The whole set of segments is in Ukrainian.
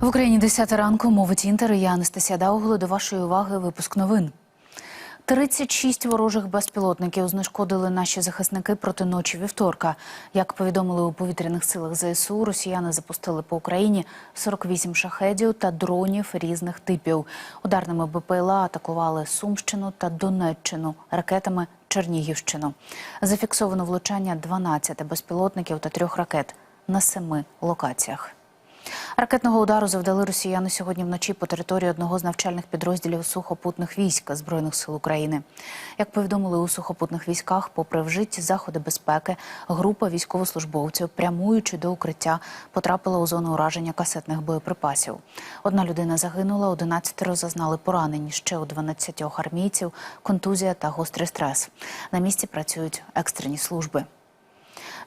В Україні 10 ранку мовить інтер. Я Анастасія Даугло. До вашої уваги випуск новин. 36 ворожих безпілотників знешкодили наші захисники проти ночі вівторка. Як повідомили у повітряних силах ЗСУ, росіяни запустили по Україні 48 шахедів та дронів різних типів. Ударними БПЛА атакували Сумщину та Донеччину, ракетами Чернігівщину. Зафіксовано влучання 12 безпілотників та трьох ракет на семи локаціях. Ракетного удару завдали росіяни сьогодні вночі по території одного з навчальних підрозділів сухопутних військ збройних сил України. Як повідомили у сухопутних військах, попри вжиті заходи безпеки, група військовослужбовців, прямуючи до укриття, потрапила у зону ураження касетних боєприпасів. Одна людина загинула, 11 зазнали поранень. Ще у 12 армійців контузія та гострий стрес. На місці працюють екстрені служби.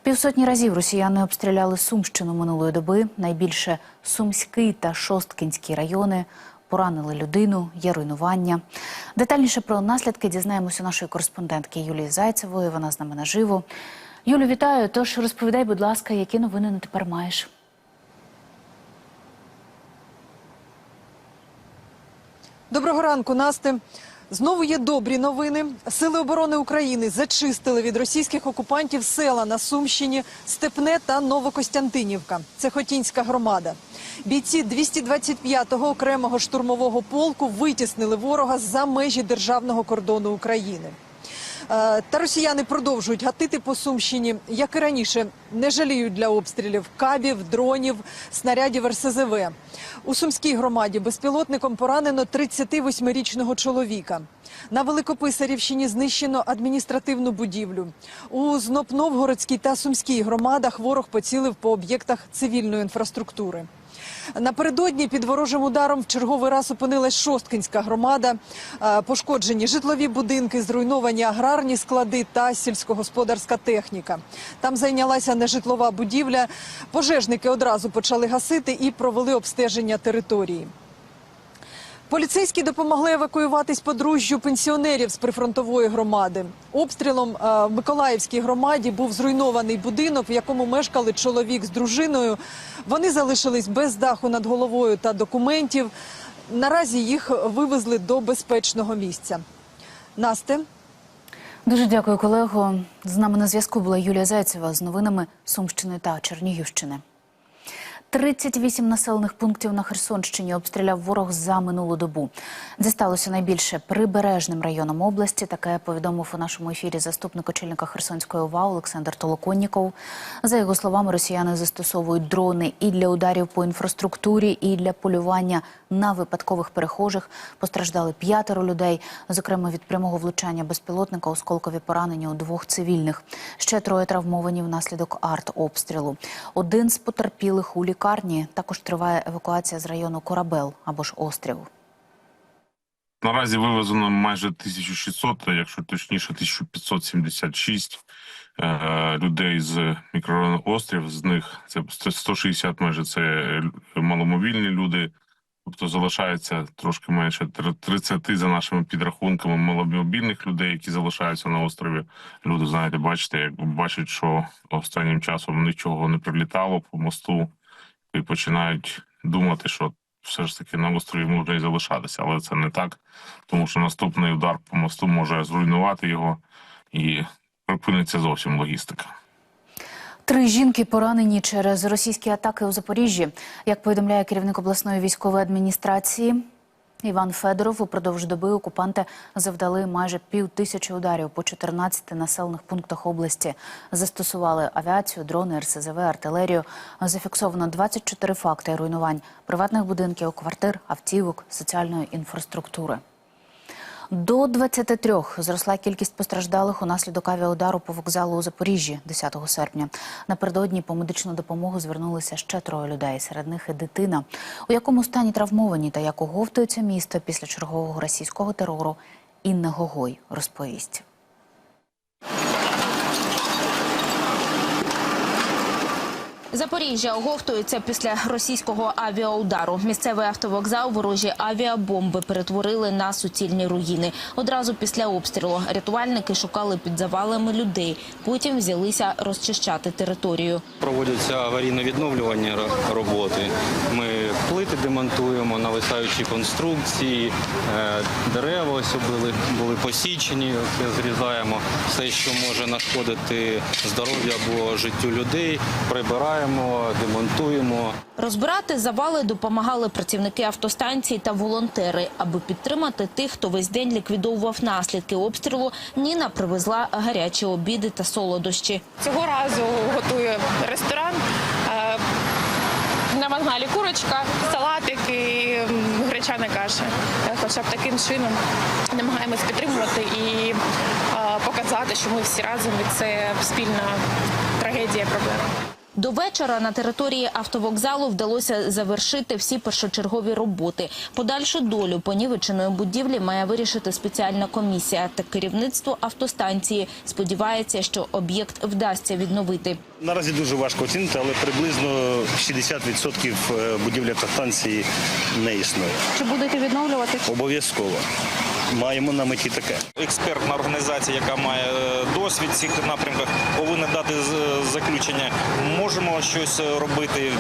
Півсотні разів росіяни обстріляли Сумщину минулої доби. Найбільше Сумський та Шосткінський райони поранили людину, є руйнування. Детальніше про наслідки дізнаємося нашої кореспондентки Юлії Зайцевої. Вона з нами наживо. Юлю, вітаю. Тож розповідай, будь ласка, які новини на тепер маєш. Доброго ранку, Насте. Знову є добрі новини. Сили оборони України зачистили від російських окупантів села на Сумщині Степне та Новокостянтинівка. Це Хотінська громада. Бійці 225-го окремого штурмового полку витіснили ворога за межі державного кордону України. Е, Та росіяни продовжують гатити по Сумщині, як і раніше, не жаліють для обстрілів кабів, дронів, снарядів РСЗВ. У Сумській громаді безпілотником поранено 38-річного чоловіка. На Великописарівщині знищено адміністративну будівлю. У Знопновгородській та Сумській громадах ворог поцілив по об'єктах цивільної інфраструктури. Напередодні під ворожим ударом в черговий раз опинилась Шосткинська громада. Е, Пошкоджені житлові будинки, зруйновані аграрні склади та сільськогосподарська техніка. Там зайнялася нежитлова будівля. Пожежники одразу почали гасити і провели обстеження території. Поліцейські допомогли евакуюватись подружжю пенсіонерів з прифронтової громади. Обстрілом е, в Миколаївській громаді був зруйнований будинок, в якому мешкали чоловік з дружиною. Вони залишились без даху над головою та документів. Наразі їх вивезли до безпечного місця. Насте. Дуже дякую, колего. З нами на зв'язку була Юлія Зайцева з новинами Сумщини та Чернігівщини. 38 населених пунктів на Херсонщині обстріляв ворог за минулу добу. Це сталося найбільше прибережним районом області. Таке повідомив у нашому ефірі заступник очільника Херсонської ОВА Олександр Толоконніков. За його словами, росіяни застосовують дрони і для ударів по інфраструктурі, і для полювання на випадкових перехожих. Постраждали п'ятеро людей. Зокрема, від прямого влучання безпілотника осколкові поранені у двох цивільних. Ще троє травмовані внаслідок артобстрілу. Один з потерпілих у лікарні. Також триває евакуація з району Корабел або ж острів. Наразі вивезено майже 1600, якщо точніше, 1576 е, людей з мікрорайону Острів. З них це 160 майже це е, маломобільні люди. Тобто залишається трошки менше 30 за нашими підрахунками маломобільних людей, які залишаються на острові. Люди, знаєте, бачите, як бачать, що останнім часом нічого не прилітало по мосту, і починають думати, що все ж таки на острові можна і залишатися, але це не так, тому що наступний удар по мосту може зруйнувати його і припиниться зовсім логістика. Три жінки поранені через російські атаки у Запоріжжі. Як повідомляє керівник обласної військової адміністрації Іван Федоров, упродовж доби окупанти завдали майже пів тисячі ударів по 14 населених пунктах області. Застосували авіацію, дрони, РСЗВ, артилерію. Зафіксовано 24 факти руйнувань приватних будинків, квартир, автівок, соціальної інфраструктури. До 23 зросла кількість постраждалих унаслідок авіаудару по вокзалу у Запоріжжі 10 серпня. Напередодні по медичну допомогу звернулися ще троє людей. Серед них і дитина. У якому стані травмовані та як оговтується місто після чергового російського терору, Інна Гогой розповість. Запоріжжя оговтується після російського авіаудару. Місцевий автовокзал ворожі авіабомби перетворили на суцільні руїни. Одразу після обстрілу рятувальники шукали під завалами людей. Потім взялися розчищати територію. Проводяться аварійно відновлювання роботи. Ми плити демонтуємо, нависаючі конструкції, е, дерева ось були, були посічені, зрізаємо. Все, що може нашкодити здоров'ю або життю людей, прибираємо, демонтуємо. Розбирати завали допомагали працівники автостанції та волонтери. Аби підтримати тих, хто весь день ліквідовував наслідки обстрілу, Ніна привезла гарячі обіди та солодощі. Цього разу готує ресторан. Е, курочка, салатик і гречана каша. Е, Хоча б таким чином намагаємось підтримувати і показати, що ми всі разом і це спільна трагедія проблема. До вечора на території автовокзалу вдалося завершити всі першочергові роботи. Подальшу долю понівеченої будівлі має вирішити спеціальна комісія. Та керівництво автостанції сподівається, що об'єкт вдасться відновити. Наразі дуже важко оцінити, але приблизно 60% будівлі автостанції не існує. Чи будете відновлювати? Обов'язково. Маємо на меті таке. експертна організація, яка має е, досвід в цих напрямках, повинна дати з- заключення. Можемо щось е, робити.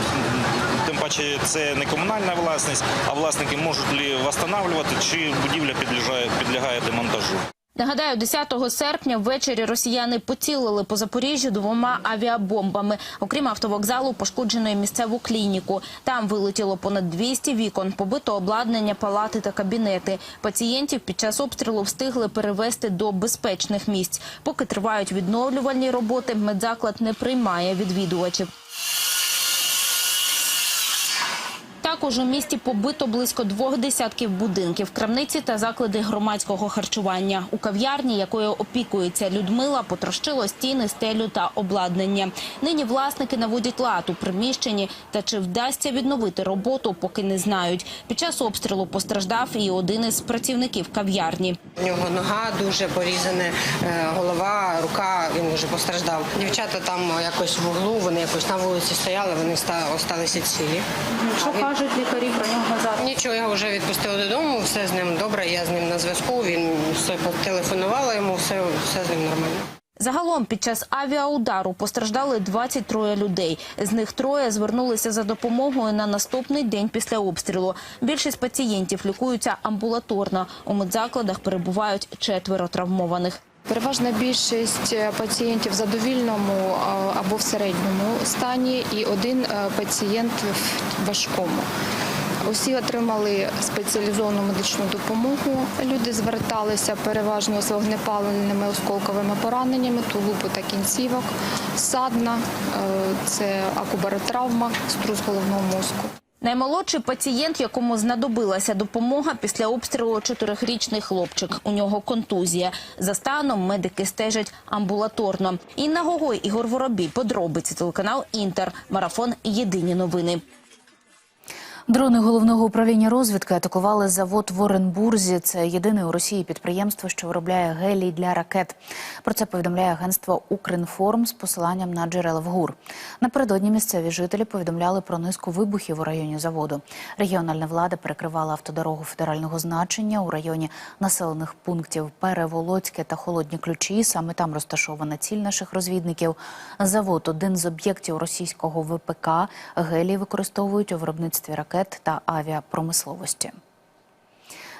Тим паче це не комунальна власність, а власники можуть ли встановлювати, чи будівля підлягає, підлягає демонтажу. Нагадаю, 10 серпня ввечері росіяни поцілили по Запоріжжю двома авіабомбами. Окрім автовокзалу, пошкоджено і місцеву клініку. Там вилетіло понад 200 вікон, побито обладнання, палати та кабінети. Пацієнтів під час обстрілу встигли перевезти до безпечних місць. Поки тривають відновлювальні роботи, медзаклад не приймає відвідувачів. Також у місті побито близько двох десятків будинків, крамниці та заклади громадського харчування. У кав'ярні, якою опікується Людмила, потрощило стіни, стелю та обладнання. Нині власники наводять лад у приміщенні, та чи вдасться відновити роботу, поки не знають. Під час обстрілу постраждав і один із працівників кав'ярні. У нього нога дуже порізана, е, голова, рука, він вже постраждав. Дівчата там якось в углу, вони якось на вулиці стояли, вони ста- осталися цілі. Що кажуть лікарі про нього зараз? Нічого, його вже відпустили додому, все з ним добре, я з ним на зв'язку, він все телефонувала йому, все, все з ним нормально. Загалом під час авіаудару постраждали 23 людей. З них троє звернулися за допомогою на наступний день після обстрілу. Більшість пацієнтів лікуються амбулаторно. У медзакладах перебувають четверо травмованих. Переважна більшість е, пацієнтів в задовільному або в середньому стані, і один е, пацієнт в важкому. Усі отримали спеціалізовану медичну допомогу. Люди зверталися переважно з вогнепаленими осколковими пораненнями, тулупу та кінцівок, садна, е, це акубаротравма, струс головного мозку. Наймолодший пацієнт, якому знадобилася допомога після обстрілу чотирихрічний хлопчик. У нього контузія. За станом медики стежать амбулаторно. Інна Гогой, Ігор Воробій. Подробиці телеканал Інтер. Марафон. Єдині новини. Дрони головного управління розвідки атакували завод в Оренбурзі. Це єдине у Росії підприємство, що виробляє гелій для ракет. Про це повідомляє агентство Укрінформ з посиланням на джерела в ГУР. Напередодні місцеві жителі повідомляли про низку вибухів у районі заводу. Регіональна влада перекривала автодорогу федерального значення у районі населених пунктів Переволоцьке та Холодні Ключі. Саме там розташована ціль наших розвідників. Завод один з об'єктів російського ВПК. Гелій використовують у виробництві ракет та авіапромисловості.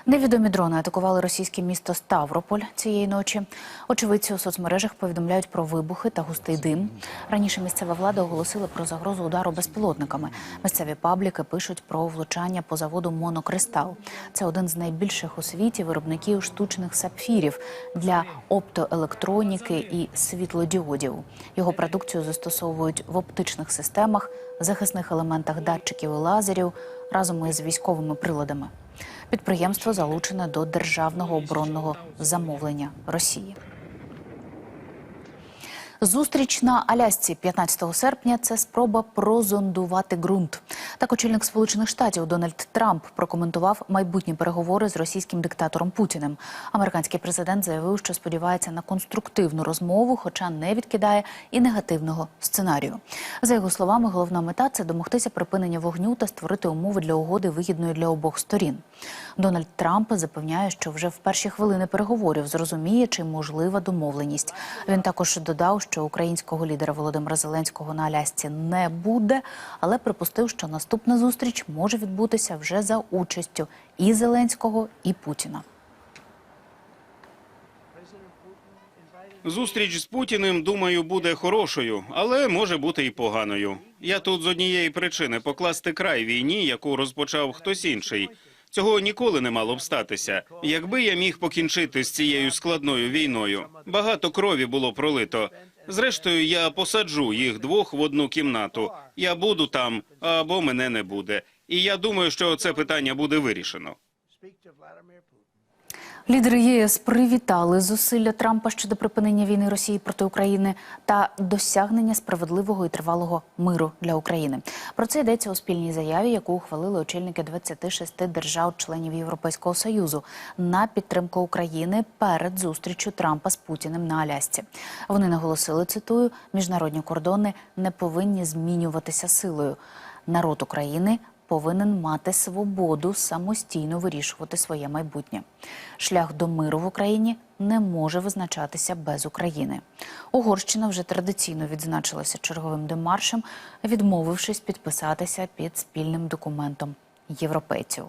Невідомі дрони атакували російське місто Ставрополь цієї ночі. Очевидці у соцмережах повідомляють про вибухи та густий дим. Раніше місцева влада оголосила про загрозу удару безпілотниками. Місцеві пабліки пишуть про влучання по заводу Монокристал. Це один з найбільших у світі виробників штучних сапфірів для оптоелектроніки і світлодіодів. Його продукцію застосовують в оптичних системах, захисних елементах датчиків і лазерів разом із військовими приладами. Підприємство залучене до державного оборонного замовлення Росії. Зустріч на Алясці 15 серпня це спроба прозондувати ґрунт. Так очільник Сполучених Штатів Дональд Трамп прокоментував майбутні переговори з російським диктатором Путіним. Американський президент заявив, що сподівається на конструктивну розмову, хоча не відкидає і негативного сценарію. За його словами, головна мета це домогтися припинення вогню та створити умови для угоди вигідної для обох сторін. Дональд Трамп запевняє, що вже в перші хвилини переговорів зрозуміє, чи можлива домовленість. Він також додав, що українського лідера Володимира Зеленського на Алясці не буде, але припустив, що наступна зустріч може відбутися вже за участю і Зеленського, і Путіна. Зустріч з Путіним, думаю, буде хорошою, але може бути і поганою. Я тут з однієї причини покласти край війні, яку розпочав хтось інший. Цього ніколи не мало б статися. Якби я міг покінчити з цією складною війною, багато крові було пролито. Зрештою, я посаджу їх двох в одну кімнату. Я буду там, або мене не буде. І я думаю, що це питання буде вирішено. Лідери ЄС привітали зусилля Трампа щодо припинення війни Росії проти України та досягнення справедливого і тривалого миру для України. Про це йдеться у спільній заяві, яку ухвалили очільники 26 держав-членів Європейського союзу на підтримку України перед зустрічю Трампа з Путіним на Алясці. Вони наголосили, цитую, міжнародні кордони не повинні змінюватися силою. Народ України повинен мати свободу самостійно вирішувати своє майбутнє. Шлях до миру в Україні не може визначатися без України. Угорщина вже традиційно відзначилася черговим демаршем, відмовившись підписатися під спільним документом європейців.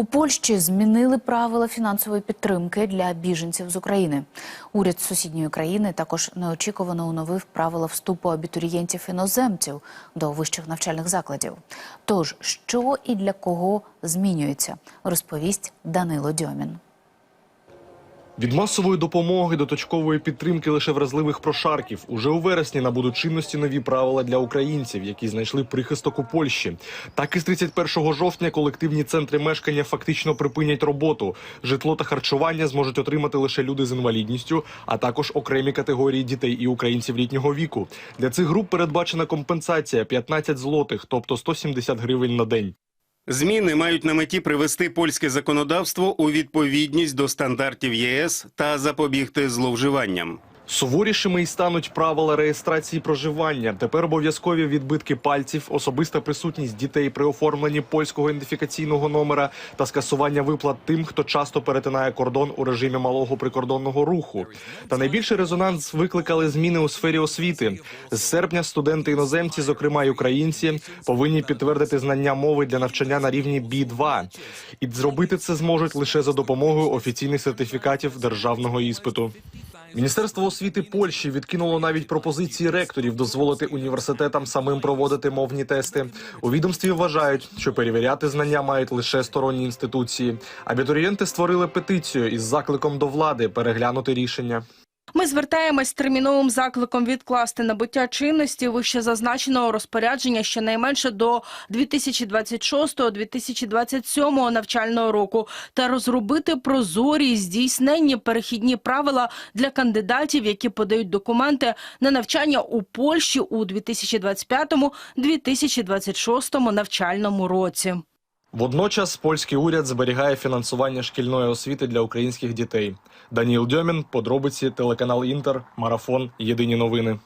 У Польщі змінили правила фінансової підтримки для біженців з України. Уряд сусідньої країни також неочікувано оновив правила вступу абітурієнтів іноземців до вищих навчальних закладів. Тож, що і для кого змінюється, розповість Данило Дьомін. Від масової допомоги до точкової підтримки лише вразливих прошарків уже у вересні набудуть чинності нові правила для українців, які знайшли прихисток у Польщі. Так і з 31 жовтня колективні центри мешкання фактично припинять роботу. Житло та харчування зможуть отримати лише люди з інвалідністю, а також окремі категорії дітей і українців літнього віку. Для цих груп передбачена компенсація 15 злотих, тобто 170 гривень на день. Зміни мають на меті привести польське законодавство у відповідність до стандартів ЄС та запобігти зловживанням. Суворішими й стануть правила реєстрації проживання. Тепер обов'язкові відбитки пальців, особиста присутність дітей при оформленні польського ідентифікаційного номера та скасування виплат тим, хто часто перетинає кордон у режимі малого прикордонного руху. Та найбільший резонанс викликали зміни у сфері освіти. З серпня студенти іноземці, зокрема й українці, повинні підтвердити знання мови для навчання на рівні B2. І зробити це зможуть лише за допомогою офіційних сертифікатів державного іспиту. Міністерство освіти Польщі відкинуло навіть пропозиції ректорів дозволити університетам самим проводити мовні тести. У відомстві вважають, що перевіряти знання мають лише сторонні інституції. Абітурієнти створили петицію із закликом до влади переглянути рішення. Ми звертаємось терміновим закликом відкласти набуття чинності вище зазначеного розпорядження щонайменше до 2026-2027 навчального року та розробити прозорі і здійсненні перехідні правила для кандидатів, які подають документи на навчання у Польщі у 2025-2026 навчальному році. Водночас польський уряд зберігає фінансування шкільної освіти для українських дітей. Даніл Дьомін, подробиці, телеканал Інтер, марафон. Єдині новини.